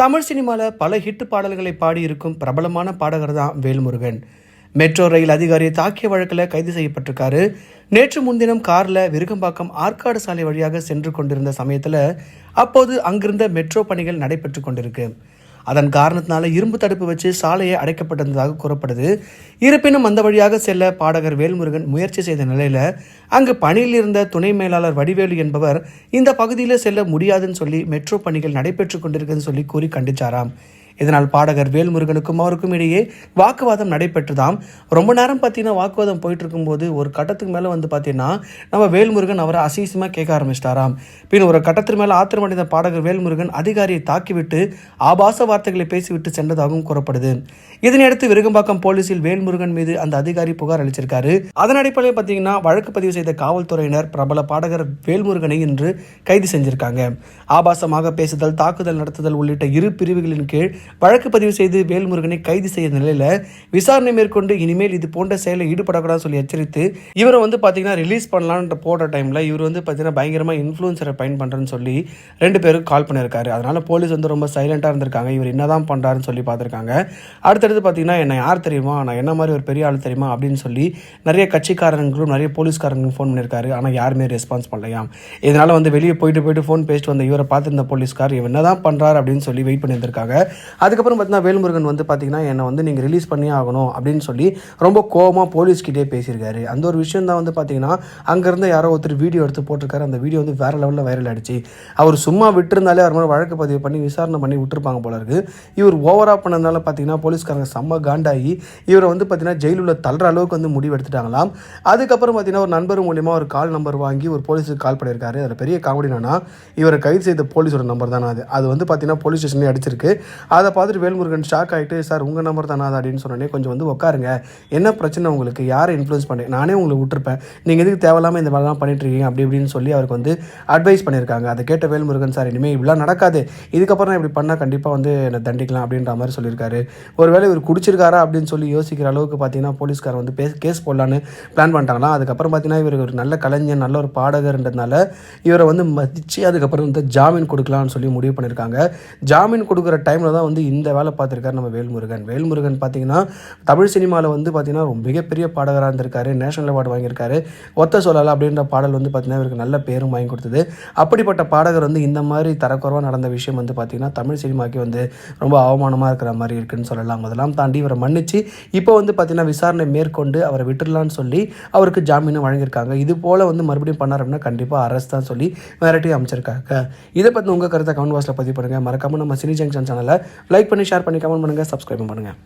தமிழ் சினிமாவில் பல ஹிட் பாடல்களை பாடியிருக்கும் பிரபலமான பாடகர் தான் வேல்முருகன். மெட்ரோ ரயில் அதிகாரி தாக்கிய வழக்கில் கைது செய்யப்பட்டிருக்காரு. நேற்று முன்தினம் காரில் விருகம்பாக்கம் ஆற்காடு சாலை வழியாக சென்று கொண்டிருந்த சமயத்தில் அப்போது அங்கிருந்த மெட்ரோ பணிகள் நடைபெற்று கொண்டிருக்கு. அதன் காரணத்தினால இரும்பு தடுப்பு வச்சு சாலையை அடைக்கப்பட்டிருந்ததாக கூறப்படுது. இருப்பினும் அந்த வழியாக செல்ல பாடகர் வேல்முருகன் முயற்சி செய்த நிலையில அங்கு பணியில் இருந்த துணை மேலாளர் வடிவேலு என்பவர் இந்த பகுதியில் செல்ல முடியாதுன்னு சொல்லி மெட்ரோ பணிகள் நடைபெற்று கொண்டிருக்குன்னு சொல்லி கூறி கண்டிச்சாராம். இதனால் பாடகர் வேல்முருகனுக்கும் அவருக்கும் இடையே வாக்குவாதம் நடைபெற்றதாம். ரொம்ப நேரம் பார்த்தீங்கன்னா வாக்குவாதம் போயிட்டு இருக்கும்போது ஒரு கட்டத்துக்கு மேலே வந்து பார்த்தீங்கன்னா நம்ம வேல்முருகன் அவரை அசீசமாக கேட்க ஆரம்பிச்சிட்டாராம். பின் ஒரு கட்டத்திற்கு மேலே ஆத்திரமடைந்த பாடகர் வேல்முருகன் அதிகாரியை தாக்கிவிட்டு ஆபாச வார்த்தைகளை பேசிவிட்டு சென்றதாகவும் கூறப்படுது. இதனையடுத்து விருகம்பாக்கம் போலீசில் வேல்முருகன் மீது அந்த அதிகாரி புகார் அளிச்சிருக்காரு. அதன் அடிப்படையில் பார்த்தீங்கன்னா வழக்கு பதிவு செய்த காவல்துறையினர் பிரபல பாடகர் வேல்முருகனை இன்று கைது செஞ்சிருக்காங்க. ஆபாசமாக பேசுதல் தாக்குதல் நடத்துதல் உள்ளிட்ட இரு பிரிவுகளின் கீழ் வழக்கு பதிவு செய்து வேல்முருகனை கைது செய்த நிலையில் விசாரணை மேற்கொண்டு இனிமேல் இது போன்ற செயலில் ஈடுபடக்கூடாதுன்னு சொல்லி எச்சரித்து இவரை வந்து பார்த்தீங்கன்னா ரிலீஸ் பண்ணலான்ற போடுற டைமில் இவர் வந்து பார்த்தீங்கன்னா பயங்கரமாக இன்ஃப்ளூன்சரை பயன் பண்ணுறேன்னு சொல்லி ரெண்டு பேரும் கால் பண்ணியிருக்காரு. அதனால் போலீஸ் வந்து ரொம்ப சைலண்ட்டாக இருந்திருக்காங்க. இவர் என்னதான் பண்ணுறாருன்னு சொல்லி பார்த்துருக்காங்க அடுத்தடுத்து பார்த்தீங்கன்னா என்ன யார் தெரியுமா? நான் என்ன மாதிரி ஒரு பெரிய ஆள் தெரியுமா? அப்படின்னு சொல்லி நிறைய கட்சிக்காரங்களும் நிறைய போலீஸ்காரங்களும் ஃபோன் பண்ணியிருக்காரு. ஆனால் யாருமே ரெஸ்பான்ஸ் பண்ணலையாம் இதனால் வந்து வெளியே போயிட்டு போயிட்டு ஃபோன் பேசிட்டு வந்த இவரை பார்த்துருந்த போலீஸ்கார் இவர் என்னதான் பண்ணுறாரு அப்படின்னு சொல்லி வெயிட் பண்ணியிருந்திருக்காங்க. அதுக்கப்புறம் பார்த்தீங்கன்னா வேல்முருகன் வந்து பார்த்திங்கன்னா என்னை வந்து நீங்கள் ரிலீஸ் பண்ணியே ஆகணும் அப்படின்னு சொல்லி ரொம்ப கோவமாக போலீஸ்கிட்டே பேசியிருக்காரு. அந்த ஒரு விஷயம் தான் வந்து பார்த்தீங்கன்னா அங்கேருந்து யாரோ ஒருத்தர் வீடியோ எடுத்து போட்டிருக்காரு. அந்த வீடியோ வந்து வேறு லெவலில் வைரல் ஆயிடுச்சு. அவர் சும்மா விட்டுருந்தாலே அவர் மேலே வழக்கு பதிவு பண்ணி விசாரணை பண்ணி விட்டுருப்பாங்க போல இருக்கு. இவர் ஓவராக பண்ணதுனால பார்த்தீங்கன்னா போலீஸ்காரங்க செம்ம காண்டாகி இவரை வந்து பார்த்தீங்கன்னா ஜெயிலில் தள்ளுற அளவுக்கு வந்து முடிவு எடுத்துட்டாங்களாம். அதுக்கப்புறம் பார்த்தீங்கன்னா ஒரு நண்பர் மூலிமா ஒரு கால் நம்பர் வாங்கி ஒரு போலீஸுக்கு கால் பண்ணியிருக்காரு. அதில் பெரிய காமெடி என்னன்னா இவரை கைது செய்த போலீஸோட நம்பர் தானே அது. அது வந்து பார்த்தீங்கன்னா போலீஸ் ஸ்டேஷன்லேயே அடிச்சிருக்கு. அதை அதை பார்த்துட்டு வேல்முருகன் ஷாக் ஆகிட்டு சார் உங்கள் நம்பர் தானே அது அப்படின்னு சொன்னோடனே கொஞ்சம் வந்து உட்காருங்க என்ன பிரச்சனை உங்களுக்கு? யாரை இன்ஃப்ளூயன்ஸ் பண்ணி நானே உங்களுக்கு விட்டுருப்பேன். நீங்கள் எதுக்கு தேவையில்லாமல் இந்த வேலைலாம் பண்ணிட்டு இருக்கீங்க? அப்படி இப்படின்னு சொல்லி அவருக்கு வந்து அட்வைஸ் பண்ணியிருக்காங்க. அதை கேட்ட வேல்முருகன் சார் இனிமேல் இப்படிலாம் நடக்காது. இதுக்கப்புறம் நான் இப்படி பண்ணால் கண்டிப்பாக வந்து என்னை தண்டிக்கலாம் அப்படின்ற மாதிரி சொல்லியிருக்காரு. ஒருவேளை இவர் குடிச்சிருக்காரா அப்படின்னு சொல்லி யோசிக்கிற அளவுக்கு பார்த்தீங்கன்னா போலீஸ்கார் வந்து பேஸ் கேஸ் போடலான்னு பிளான் பண்ணிட்டாங்களாம். அதுக்கப்புறம் பார்த்தீங்கன்னா இவர் ஒரு நல்ல கலைஞர் நல்ல ஒரு பாடகர்ன்றதுனால இவரை வந்து மதித்து அதுக்கப்புறம் வந்து ஜாமீன் கொடுக்கலாம்னு சொல்லி முடிவு பண்ணியிருக்காங்க. ஜாமீன் கொடுக்குற டைமில் தான் வந்து வந்து இந்த வேலை பார்த்துருக்காரு நம்ம வேல்முருகன். வேல்முருகன் பார்த்தீங்கன்னா தமிழ் சினிமாவில் வந்து பார்த்தீங்கன்னா ரொம்ப மிகப்பெரிய பாடகராக இருந்திருக்காரு. நேஷனல் அவார்டு வாங்கியிருக்காரு. ஒத்த சொல்லலை அப்படின்ற பாடல் வந்து பார்த்தீங்கன்னா இவருக்கு நல்ல பேரும் வாங்கி கொடுத்தது. அப்படிப்பட்ட பாடகர் வந்து இந்த மாதிரி தரக்குறவாக நடந்த விஷயம் வந்து பார்த்தீங்கன்னா தமிழ் சினிமாக்கு வந்து ரொம்ப அவமானமாக இருக்கிற மாதிரி இருக்குன்னு சொல்லலாம். அதெல்லாம் தாண்டி இவரை மன்னிச்சு இப்போ வந்து பார்த்தீங்கன்னா விசாரணை மேற்கொண்டு அவரை விட்டுடலான்னு சொல்லி அவருக்கு ஜாமீனும் வழங்கியிருக்காங்க. இது போல் வந்து மறுபடியும் பண்ணார் அப்படின்னா கண்டிப்பாக அரசு தான் சொல்லி மிரட்டி அமைச்சிருக்காங்க. இதை பற்றி உங்கள் கருத்தை கமெண்ட் பாக்ஸில் பதிவு பண்ணுங்கள் மறக்காமல் நம்ம சினி ஜங்ஷன் சேனலை லைக் பண்ணி ஷேர் பண்ணி கமெண்ட் பண்ணுங்கள் சப்ஸ்கிரைப் பண்ணுங்கள்